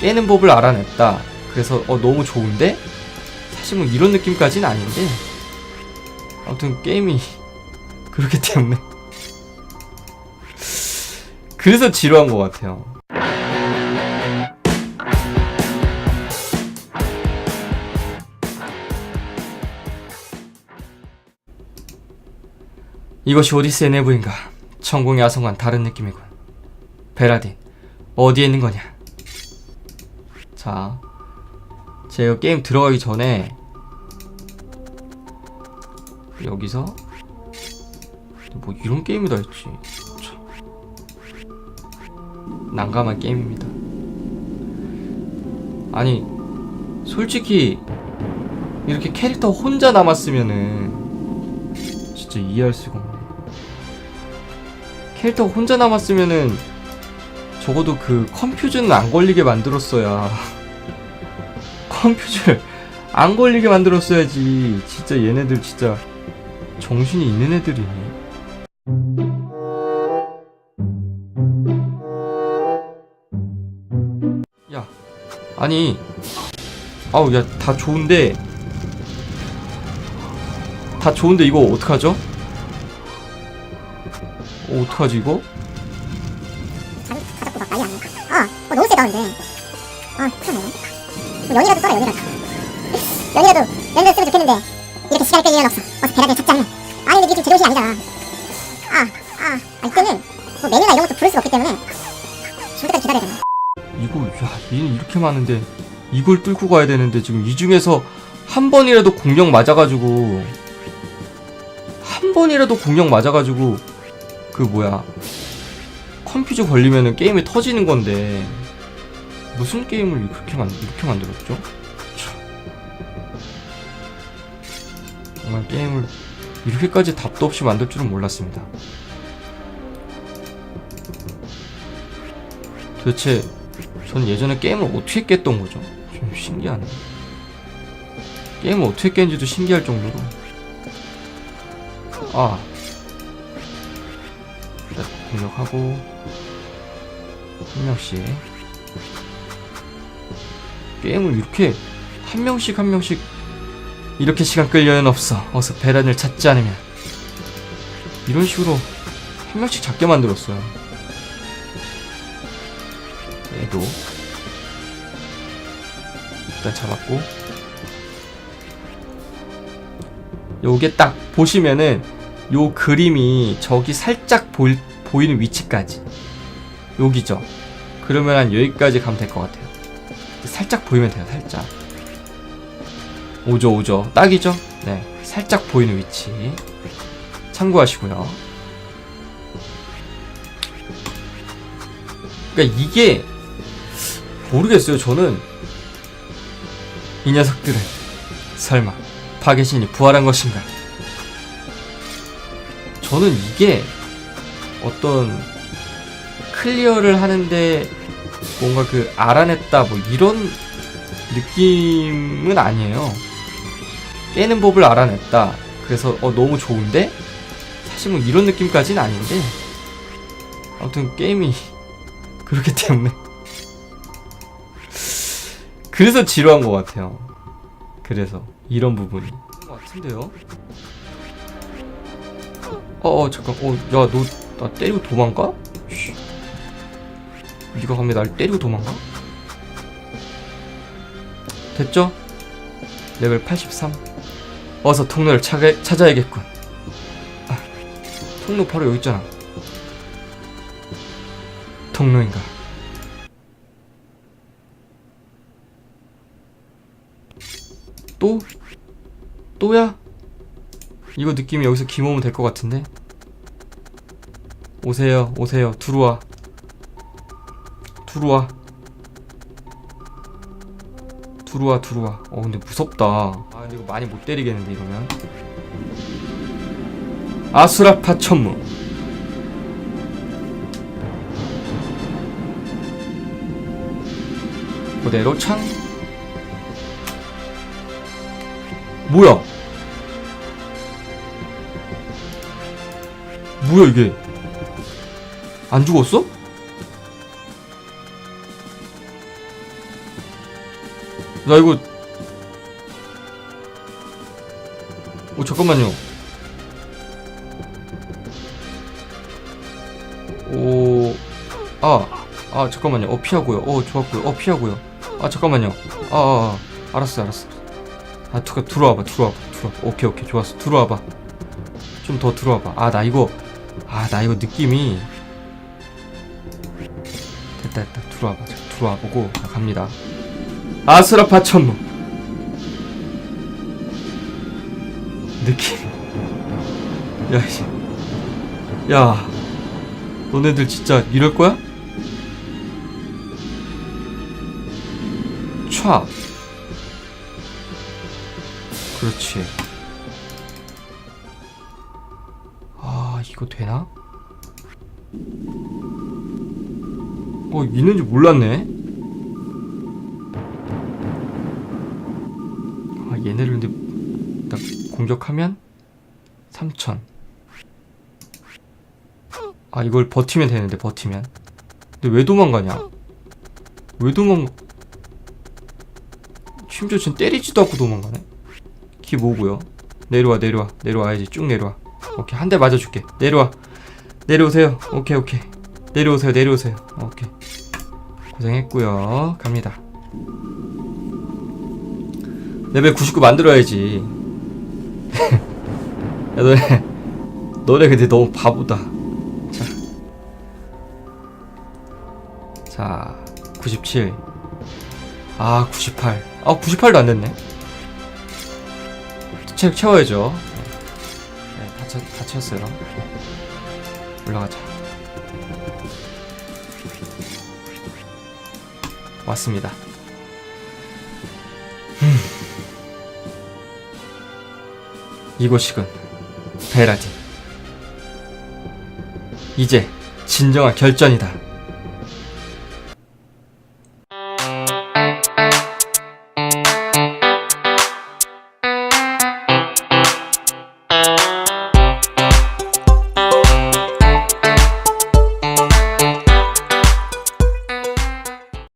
깨는 법을 알아냈다. 그래서 어 너무 좋은데 사실 뭐 이런 느낌까지는 아닌데 아무튼 게임이 그렇기 때문에 그래서 지루한 것 같아요. 이것이 오디세의 내부인가? 천공의 아성과는 다른 느낌이군. 베라딘, 어디에 있는 거냐? 자, 제가 게임 들어가기 전에 여기서 뭐 이런 게임이 다 있지. 참. 난감한 게임입니다. 아니, 솔직히 이렇게 캐릭터 혼자 남았으면은 진짜 이해할 수가 없네. 캐릭터 혼자 남았으면은 적어도 그 컴퓨즈는 안 걸리게 만들었어야 컴퓨즈를 안 걸리게 만들었어야지 진짜 얘네들 진짜 정신이 있는 애들이네 야 아니 아우 야 다 좋은데 다 좋은데 이거 어떡하죠? 어, 어떡하지 이거? 아, 어, 너무 세다, 근데. 아, 큰일 나네. 뭐 연이라도 써라, 연이라도. 연이라도, 연이라도 쓰면 좋겠는데. 이렇게 시간을 끌 일은 없어. 어서 베라를 찾지 않으면. 아니, 근데 니좀 제정신이 아니잖아. 아, 아, 아, 이때는 뭐 메뉴나 이런 것도 부를 수가 없기 때문에. 죽을 기다려야 되나. 이거 야 얘는 이렇게 많은데 이걸 뚫고 가야 되는데 지금 이 중에서 한 번이라도 공룡 맞아가지고 한 번이라도 공룡 맞아가지고 그 뭐야 컴퓨터 걸리면은 게임이 터지는 건데 무슨 게임을 그렇게 만 이렇게 만들었죠? 참. 정말 게임을 이렇게까지 답도 없이 만들 줄은 몰랐습니다. 도대체 전 예전에 게임을 어떻게 깼던 거죠? 좀 신기하네. 게임을 어떻게 깼는지도 신기할 정도로. 아. 공격하고, 한 명씩. 게임을 이렇게, 한 명씩 한 명씩, 이렇게 시간 끌 여유는 없어. 어서 배란을 찾지 않으면. 이런 식으로, 한 명씩 작게 만들었어요. 얘도. 일단 잡았고 요게 딱 보시면은 요 그림이 저기 살짝 보일, 보이는 위치까지 여기죠 그러면 한 여기까지 가면 될 것 같아요 살짝 보이면 돼요 살짝. 오죠 오죠. 딱이죠? 네 살짝 보이는 위치. 참고하시고요. 그러니까 이게 모르겠어요 저는. 이 녀석들은. 설마. 파괴신이 부활한 것인가? 저는 이게 어떤 클리어를 하는데 뭔가 그 알아냈다 뭐 이런 느낌은 아니에요. 깨는 법을 알아냈다. 그래서 어 너무 좋은데 사실 뭐 이런 느낌까지는 아닌데 아무튼 게임이 그렇기 때문에 그래서 지루한 것 같아요. 그래서 이런 부분이. 것 같은데요? 어, 어 잠깐. 어, 야, 너 나 때리고 도망가? 씨. 네가 감히 날 때리고 도망가? 됐죠? 레벨 83. 어서 통로를 찾아, 찾아야겠군. 아, 통로 바로 여기 있잖아. 통로인가? 또? 또야? 이거 느낌이 여기서 김오면 될 것 같은데? 오세요, 오세요, 들어와. 들어와. 들어와, 들어와. 어, 근데 무섭다. 아, 근데 이거 많이 못 때리겠는데, 이러면. 아수라파 천무. 그대로 창. 뭐야? 뭐야 이게? 안 죽었어? 나 이거 오 잠깐만요. 오아아 잠깐만요. 어 피하고요. 어 좋았고요. 어 피하고요. 아 잠깐만요. 아, 아, 아. 알았어 알았어 아 두, 들어와봐 들어와봐 들어와 오케이 오케이. 좋았어. 들어와봐. 좀 더 들어와봐. 아 나 이거 아 나 이거 느낌이 됐다 됐다. 들어와봐. 자, 들어와 보고 자, 갑니다 아스라파 천무 느낌 야, 씨. 야, 너네들 진짜 이럴 거야? 촥. 그렇지. 아, 이거 되나? 어, 있는지 몰랐네. 공격하면 3천. 아 이걸 버티면 되는데 버티면. 근데 왜 도망가냐? 왜 도망? 심지어 진 때리지도 않고 도망가네. 키 뭐고요? 내려와 내려와 내려와야지 쭉 내려와. 오케이 한 대 맞아줄게. 내려와 내려오세요. 오케이 오케이 내려오세요 내려오세요. 오케이 고생했고요. 갑니다. 레벨 99 만들어야지. 야 너네 너네 근데 너무 바보다 자, 자 97. 아 98. 아 98도 안 됐네. 체 채워야죠. 네, 다, 채, 다 채웠어요. 올라가자. 왔습니다. 음. 이곳이군. 베라딘. 이제 진정한 결전이다.